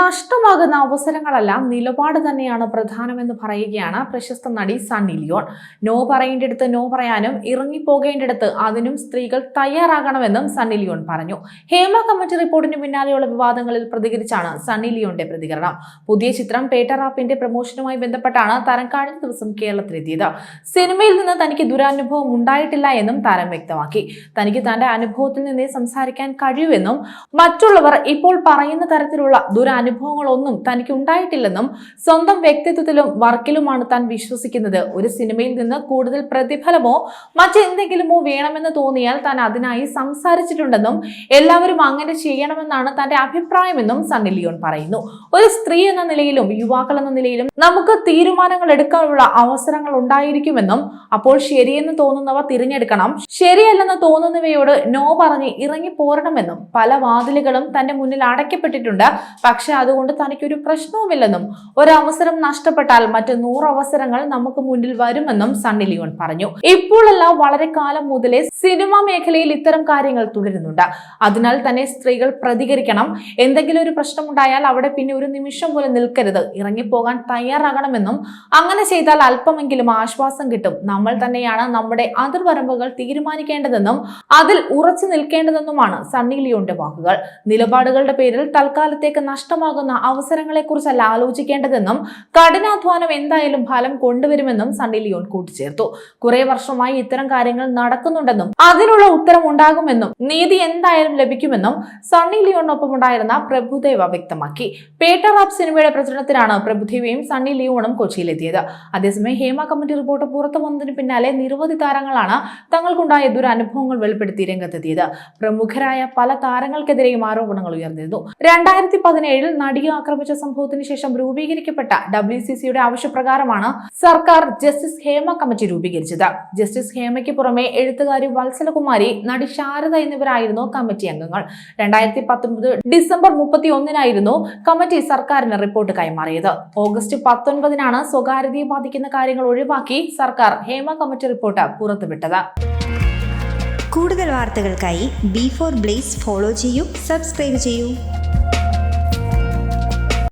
നഷ്ടമാകുന്ന അവസരങ്ങളെല്ലാം നിലപാട് തന്നെയാണ് പ്രധാനമെന്ന് പറയുകയാണ് പ്രശസ്ത നടി സണ്ണി ലിയോൺ. നോ പറയേണ്ടിടത്ത് നോ പറയാനും ഇറങ്ങിപ്പോകേണ്ടിടത്ത് അതിനും സ്ത്രീകൾ തയ്യാറാകണമെന്നും സണ്ണി ലിയോൺ പറഞ്ഞു. ഹേമ കമ്മിറ്റി റിപ്പോർട്ടിന് പിന്നാലെയുള്ള വിവാദങ്ങളിൽ പ്രതികരിച്ചാണ് സണ്ണി ലിയോന്റെ പ്രതികരണം. പുതിയ ചിത്രം പേട്ടറാപ്പിന്റെ പ്രമോഷനുമായി ബന്ധപ്പെട്ടാണ് താരം കഴിഞ്ഞ ദിവസം കേരളത്തിലെത്തിയത്. സിനിമയിൽ നിന്ന് തനിക്ക് ദുരനുഭവം ഉണ്ടായിട്ടില്ല എന്നും താരം വ്യക്തമാക്കി. തനിക്ക് തന്റെ അനുഭവത്തിൽ നിന്നേ സംസാരിക്കാൻ കഴിയുമെന്നും മറ്റുള്ളവർ ഇപ്പോൾ പറയുന്ന തരത്തിലുള്ള ദുരനുഭവങ്ങളൊന്നും തനിക്ക് ഉണ്ടായിട്ടില്ലെന്നും സ്വന്തം വ്യക്തിത്വത്തിലും വർക്കിലുമാണ് താൻ വിശ്വസിക്കുന്നത്. ഒരു സിനിമയിൽ നിന്ന് കൂടുതൽ പ്രതിഫലമോ മറ്റെന്തെങ്കിലുമോ വേണമെന്ന് തോന്നിയാൽ താൻ അതിനായി സംസാരിച്ചിട്ടുണ്ടെന്നും എല്ലാവരും അങ്ങനെ ചെയ്യണമെന്നാണ് തന്റെ അഭിപ്രായമെന്നും സണ്ണി ലിയോൺ പറയുന്നു. ഒരു സ്ത്രീ എന്ന നിലയിലും യുവാക്കൾ എന്ന നിലയിലും നമുക്ക് തീരുമാനങ്ങൾ എടുക്കാനുള്ള അവസരങ്ങൾ ഉണ്ടായിരിക്കുമെന്നും അപ്പോൾ ശരിയെന്ന് തോന്നുന്നവ തിരഞ്ഞെടുക്കണം. ശരിയല്ലെന്ന് തോന്നുന്നവയോട് നോ പറഞ്ഞ് ഇറങ്ങി പോരണമെന്നും പല വാതിലുകളും തന്റെ മുന്നിൽ അടയ്ക്കപ്പെട്ടിട്ടുണ്ട്. പക്ഷെ അതുകൊണ്ട് തനിക്കൊരു പ്രശ്നവുമില്ലെന്നും ഒരവസരം നഷ്ടപ്പെട്ടാൽ മറ്റ് നൂറ് അവസരങ്ങൾ നമുക്ക് മുന്നിൽ വരുമെന്നും സണ്ണി ലിയോൺ പറഞ്ഞു. ഇപ്പോഴല്ല വളരെ കാലം മുതലേ സിനിമാ മേഖലയിൽ ഇത്തരം കാര്യങ്ങൾ തുടരുന്നുണ്ട്. അതിനാൽ തന്നെ സ്ത്രീകൾ പ്രതികരിക്കണം. എന്തെങ്കിലും ഒരു പ്രശ്നമുണ്ടായാൽ അവിടെ പിന്നെ ഒരു നിമിഷം പോലും നിൽക്കരുത്. ഇറങ്ങിപ്പോകാൻ തയ്യാറാകണമെന്നും അങ്ങനെ ചെയ്താൽ അല്പമെങ്കിലും ആശ്വാസം കിട്ടും. നമ്മൾ തന്നെയാണ് നമ്മുടെ അതിർവരമ്പുകൾ തീരുമാനിക്കേണ്ടതെന്നും അതിൽ ഉറച്ചു നിൽക്കേണ്ടതെന്നുമാണ് സണ്ണി ലിയോന്റെ വാക്കുകൾ. നിലപാടുകളുടെ പേരിൽ തൽക്കാലത്തേക്ക് നഷ്ടമാകുന്ന അവസരങ്ങളെക്കുറിച്ചല്ല ആലോചിക്കേണ്ടതെന്നും കഠിനാധ്വാനം എന്തായാലും ഫലം കൊണ്ടുവരുമെന്നും സണ്ണി ലിയോൺ കൂട്ടിച്ചേർത്തു. കുറെ വർഷമായി ഇത്തരം കാര്യങ്ങൾ നടക്കുന്നുണ്ടെന്നും അതിനുള്ള ഉത്തരം ഉണ്ടാകുമെന്നും നീതി എന്തായാലും ലഭിക്കുമെന്നും സണ്ണി ലിയോണിനൊപ്പം ഉണ്ടായിരുന്ന പ്രഭുദേവ വ്യക്തമാക്കി. പേട്ട റാപ് സിനിമയുടെ പ്രചരണത്തിനാണ് പ്രഭുദേവയും സണ്ണി ലിയോണും കൊച്ചിയിലെത്തിയത്. അതേസമയം ഹേമ കമ്മിറ്റി റിപ്പോർട്ട് പുറത്തു വന്നതിന് പിന്നാലെ നിരവധി താരങ്ങളാണ് തങ്ങൾക്കുണ്ടായ ദുരനുഭവങ്ങൾ വെളിപ്പെടുത്തി രംഗത്തെത്തിയത്. പ്രമുഖരായ പല താരങ്ങൾക്കെതിരെയും ആരോപണങ്ങൾ ഉയർന്നിരുന്നു. രണ്ടായിരത്തി പതിനേഴിൽ നടിയെ ആക്രമിച്ച സംഭവത്തിന് ശേഷം രൂപീകരിക്കപ്പെട്ട ഡബ്ല്യു സി സിയുടെ ആവശ്യപ്രകാരമാണ് സർക്കാർ ജസ്റ്റിസ് ഹേമ കമ്മിറ്റി രൂപീകരിച്ചത്. ജസ്റ്റിസ് ഹേമയ്ക്ക് പുറമെ എഴുത്തുകാരി വത്സലകുമാരി നടി ശാരദ എന്നിവരായിരുന്നു കമ്മിറ്റി അംഗങ്ങൾ. രണ്ടായിരത്തി പത്തൊമ്പത് ഡിസംബർ മുപ്പത്തി ഒന്നിനായിരുന്നു കമ്മിറ്റി സർക്കാരിന് റിപ്പോർട്ട് കൈമാറിയത്. ഓഗസ്റ്റ് പത്തൊൻപതിനാണ് സ്വകാര്യതയെ ബാധിക്കുന്ന കാര്യങ്ങൾ ഒഴിവാക്കി സർക്കാർ ഹേമ കമ്മിറ്റി റിപ്പോർട്ട് പുറത്തുവിട്ടത്. കൂടുതൽ വാർത്തകൾക്കായി ബി ഫോർ ബ്ലേസ് ഫോളോ ചെയ്യൂ സബ്സ്ക്രൈബ് ചെയ്യൂ.